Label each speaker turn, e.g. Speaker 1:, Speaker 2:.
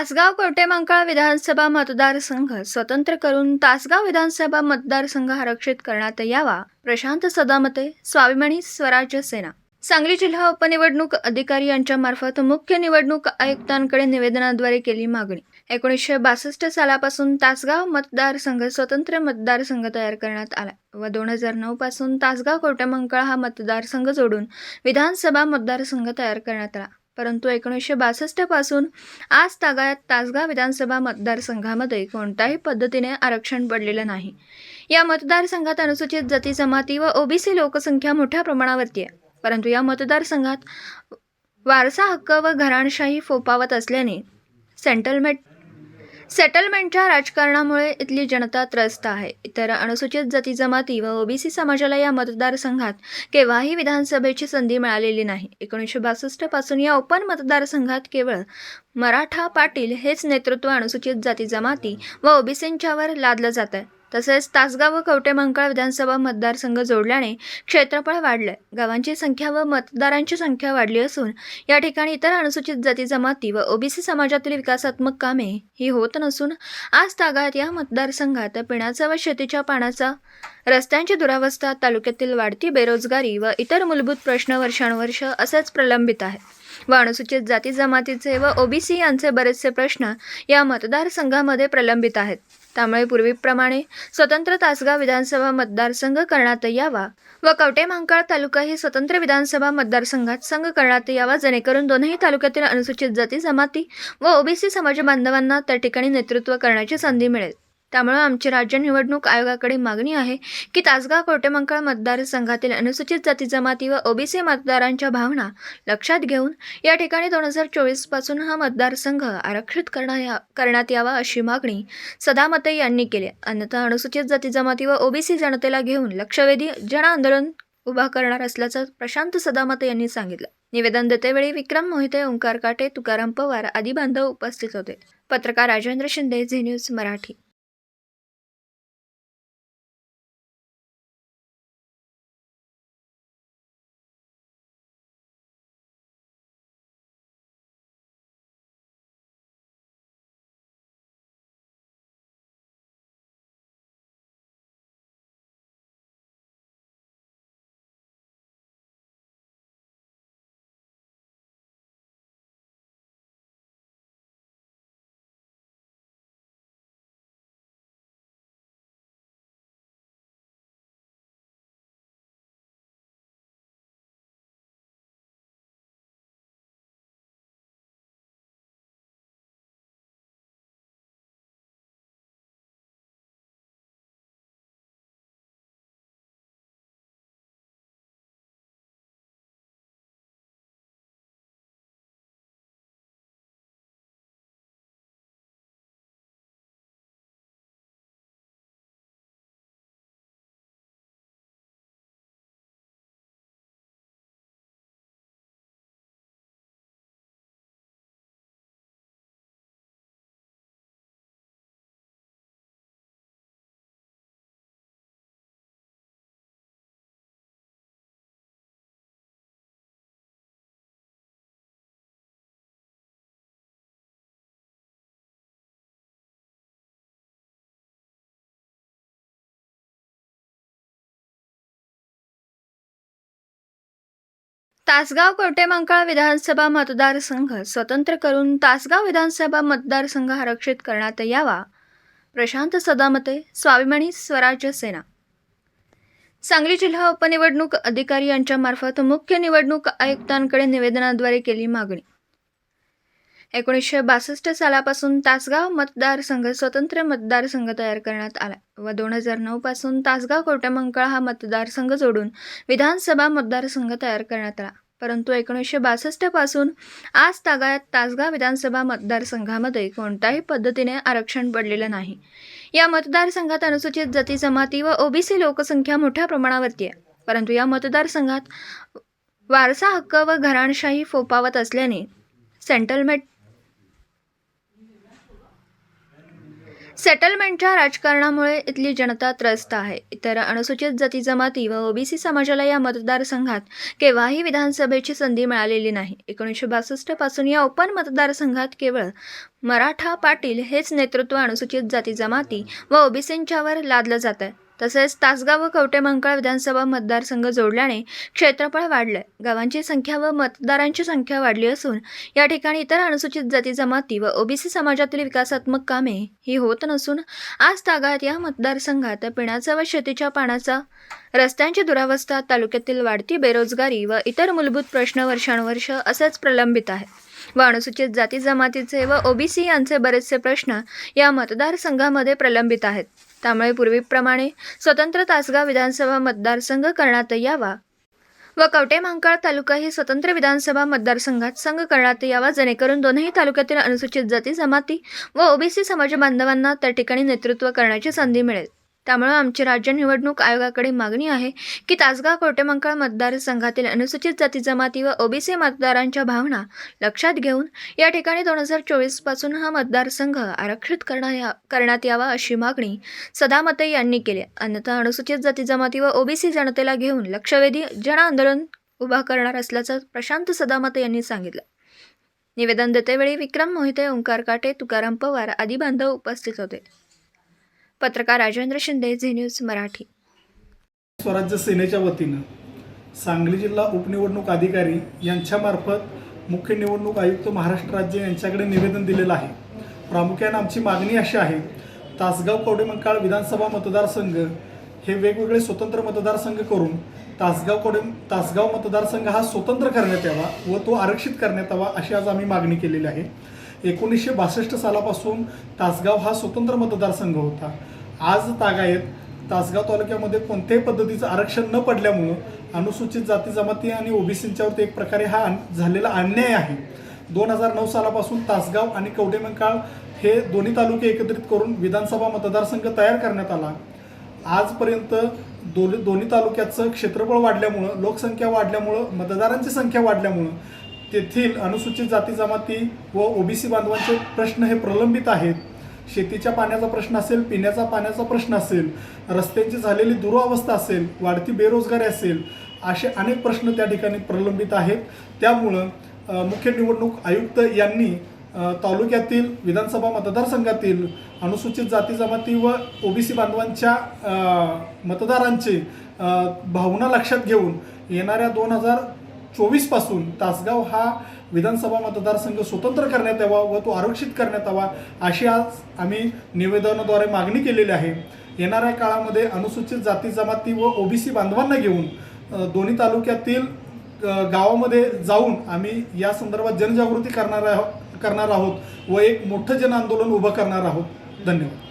Speaker 1: तासगाव कवटेमंकाळ विधानसभा मतदारसंघ स्वतंत्र करून तासगाव विधानसभा मतदारसंघ आरक्षित करण्यात यावा. प्रशांत सदामते स्वाभिमानी स्वराज्य सेना. सांगली जिल्हा उपनिवडणूक अधिकारी यांच्या मार्फत मुख्य निवडणूक आयुक्तांकडे निवेदनाद्वारे केली मागणी. एकोणीसशे बासष्ट सालापासून तासगाव मतदारसंघ स्वतंत्र मतदारसंघ तयार करण्यात आला व दोन हजार नऊ पासून तासगाव कवटेमंकाळ हा मतदारसंघ जोडून विधानसभा मतदारसंघ तयार करण्यात आला. परंतु एकोणीसशे बासष्टपासून आज तागायत तासगाव विधानसभा मतदारसंघामध्ये कोणत्याही पद्धतीने आरक्षण पडलेलं नाही. या मतदारसंघात अनुसूचित जाती जमाती व ओबीसी लोकसंख्या मोठ्या प्रमाणावरती आहे. परंतु या मतदारसंघात वारसा हक्क व घराणशाही फोपावत असल्याने सेंटलमेंट सेटलमेंटच्या राजकारणामुळे इथली जनता त्रस्त आहे. इतर अनुसूचित जाती जमाती व ओबीसी समाजाला या मतदारसंघात केव्हाही विधानसभेची संधी मिळालेली नाही. एकोणीसशे बासष्टपासून या ओपन मतदारसंघात केवळ मराठा पाटील हेच नेतृत्व अनुसूचित जाती जमाती व ओबीसींच्यावर लादलं जात आहे तसेच तासगाव व कवटेमंकाळ विधानसभा मतदारसंघ जोडल्याने क्षेत्रफळ वाढलंय. गावांची संख्या व मतदारांची संख्या वाढली असून या ठिकाणी इतर अनुसूचित जाती जमाती व ओबीसी समाजातील विकासात्मक कामे ही होत नसून आज तागात या मतदारसंघात पिण्याचा व शेतीच्या पाण्याचा रस्त्यांची दुरावस्था तालुक्यातील वाढती बेरोजगारी व इतर मूलभूत प्रश्न वर्षानुवर्ष असेच प्रलंबित आहेत. व अनुसूचित जाती जमातीचे व ओबीसी यांचे बरेचसे प्रश्न या मतदारसंघामध्ये प्रलंबित आहेत. त्यामुळे पूर्वीप्रमाणे स्वतंत्र तासगाव विधानसभा मतदारसंघ करण्यात यावा व कवटेमहांकाळ तालुका ही स्वतंत्र विधानसभा मतदारसंघात संघ करण्यात यावा जेणेकरून दोनही तालुक्यातील अनुसूचित जाती जमाती व ओबीसी समाज बांधवांना त्या ठिकाणी नेतृत्व करण्याची संधी मिळेल. त्यामुळे आमची राज्य निवडणूक आयोगाकडे मागणी आहे की तासगाव कवटेमंकाळ मतदारसंघातील अनुसूचित जाती जमाती व ओबीसी मतदारांच्या भावना लक्षात घेऊन या ठिकाणी दोन हजार चोवीसपासून हा मतदारसंघ आरक्षित करण्या करण्यात यावा अशी मागणी सदामते यांनी केली. अन्यथा अनुसूचित जाती जमाती व ओबीसी जनतेला घेऊन लक्षवेधी जन आंदोलन उभा करणार असल्याचं प्रशांत सदामते यांनी सांगितलं. निवेदन देतेवेळी विक्रम मोहिते ओंकार काटे तुकाराम पवार आदी बांधव उपस्थित होते. पत्रकार राजेंद्र शिंदे झी न्यूज मराठी. तासगाव कवटेमंकाळ विधानसभा मतदारसंघ स्वतंत्र करून तासगाव विधानसभा मतदारसंघ आरक्षित करण्यात यावा. प्रशांत सदामते स्वाभिमानी स्वराज्य सेना. सांगली जिल्हा उपनिवडणूक अधिकारी यांच्यामार्फत मुख्य निवडणूक आयुक्तांकडे निवेदनाद्वारे केली मागणी. एकोणीसशे बासष्ट सालापासून तासगाव मतदारसंघ स्वतंत्र मतदारसंघ तयार करण्यात आला व दोन हजार नऊपासून तासगाव कवटेमंकाळ हा मतदारसंघ जोडून विधानसभा मतदारसंघ तयार करण्यात आला. परंतु एकोणीसशे बासष्टपासून आज तागायत तासगाव विधानसभा मतदारसंघामध्ये कोणत्याही पद्धतीने आरक्षण पडलेलं नाही. या मतदारसंघात अनुसूचित जाती जमाती व ओबीसी लोकसंख्या मोठ्या प्रमाणावरती आहे. परंतु या मतदारसंघात वारसा हक्क व घराणशाही फोपावत असल्याने सेंटलमेंट सेटलमेंटच्या राजकारणामुळे इथली जनता त्रस्त आहे. इतर अनुसूचित जाती जमाती व ओबीसी समाजाला या मतदारसंघात केव्हाही विधानसभेची संधी मिळालेली नाही. एकोणीसशे बासष्टपासून या ओपन मतदारसंघात केवळ मराठा पाटील हेच नेतृत्व अनुसूचित जाती जमाती व ओबीसींच्यावर लादलं जात आहे तसेच तासगाव व कवटेमंकाळ विधानसभा मतदारसंघ जोडल्याने क्षेत्रफळ वाढलंय. गावांची संख्या व मतदारांची संख्या वाढली असून या ठिकाणी इतर अनुसूचित जाती जमाती व ओबीसी समाजातील विकासात्मक कामे ही होत नसून आज तागात या मतदारसंघात पिण्याचा व शेतीच्या पाण्याचा रस्त्यांची दुरावस्था तालुक्यातील वाढती बेरोजगारी व इतर मूलभूत प्रश्न वर्षानुवर्ष असेच प्रलंबित आहेत व अनुसूचित जाती जमातीचे व ओबीसी यांचे बरेचसे प्रश्न या मतदारसंघामध्ये प्रलंबित आहेत. त्यामुळे पूर्वीप्रमाणे स्वतंत्र तासगाव विधानसभा मतदारसंघ करण्यात यावा. व कवटे महांकाळ तालुका ही स्वतंत्र विधानसभा मतदारसंघात संघ करण्यात यावा जेणेकरून दोनही तालुक्यातील अनुसूचित जाती जमाती व ओबीसी समाज बांधवांना त्या ठिकाणी नेतृत्व करण्याची संधी मिळेल. त्यामुळे आमची राज्य निवडणूक आयोगाकडे मागणी आहे की तासगाव कोटेमंकळ मतदारसंघातील अनुसूचित जाती जमाती व ओबीसी मतदारांच्या भावना लक्षात घेऊन या ठिकाणी दोन हजार चोवीसपासून हा मतदारसंघ आरक्षित करण्या या- करण्यात यावा अशी मागणी सदामते यांनी केली. अन्यथा अनुसूचित जाती जमाती व ओबीसी जनतेला घेऊन लक्षवेधी जन आंदोलन उभा करणार असल्याचं प्रशांत सदामते यांनी सांगितलं. निवेदन देतेवेळी विक्रम मोहिते ओंकार काटे तुकाराम पवार आदी बांधव उपस्थित होते. पत्रकार राजेंद्र शिंदे झी न्यूज मराठी.
Speaker 2: स्वराज्य सेनेच्या वतीनं सांगली जिल्हा उपनिवडणूक अधिकारी यांच्यामार्फत मुख्य निवडणूक आयुक्त महाराष्ट्र राज्य यांच्याकडे निवेदन दिलेलं आहे. प्रामुख्यानं आमची मागणी अशी आहे तासगाव कवडेमंकाळ विधानसभा मतदारसंघ हे वेगवेगळे स्वतंत्र मतदारसंघ करून तासगाव कोडे तासगाव मतदारसंघ हा स्वतंत्र करण्यात यावा व तो आरक्षित करण्यात यावा अशी आज आम्ही मागणी केलेली आहे. एकोणीसशे बासष्ट सालापासून तासगाव हा स्वतंत्र मतदारसंघ होता. आज तागायत तासगाव तालुक्यामध्ये कोणत्याही पद्धतीचं आरक्षण न पडल्यामुळं अनुसूचित जाती जमाती आणि ओबीसींच्यावरती एक प्रकारे हा झालेला अन्याय आहे. दोन हजार नऊ सालापासून तासगाव आणि कवडेमंकाळ हे दोन्ही तालुके एकत्रित करून विधानसभा मतदारसंघ तयार करण्यात आला. आजपर्यंत दोन्ही दोन्ही तालुक्याचं क्षेत्रफळ वाढल्यामुळं लोकसंख्या वाढल्यामुळं मतदारांची संख्या वाढल्यामुळं तेथील अनुसूचित जाती जमाती व ओबीसी बांधवांचे प्रश्न हे प्रलंबित आहेत. शेतीच्या पाण्याचा प्रश्न असेल पिण्याचा पाण्याचा प्रश्न असेल रस्त्यांची झालेली दुरावस्था असेल वाढती बेरोजगारी असेल असे अनेक प्रश्न त्या ठिकाणी प्रलंबित आहेत. त्यामुळं मुख्य निवडणूक आयुक्त यांनी तालुक्यातील विधानसभा मतदारसंघातील अनुसूचित जाती जमाती व ओबीसी बांधवांच्या अ, मतदारांचे भावना लक्षात घेऊन येणाऱ्या दोन हजार चोवीसपासून तासगाव हा विधानसभा मतदारसंघ स्वतंत्र करण्यात यावा व तो आरक्षित करण्यात यावा अशी आज आम्ही निवेदनाद्वारे मागणी केलेली आहे. येणाऱ्या काळामध्ये अनुसूचित जाती जमाती व ओबीसी बांधवांना घेऊन दोन्ही तालुक्यातील गावामध्ये जाऊन आम्ही या संदर्भात जनजागृती करणार आहोत करणार आहोत व एक मोठं जन आंदोलन उभं करणार आहोत. धन्यवाद.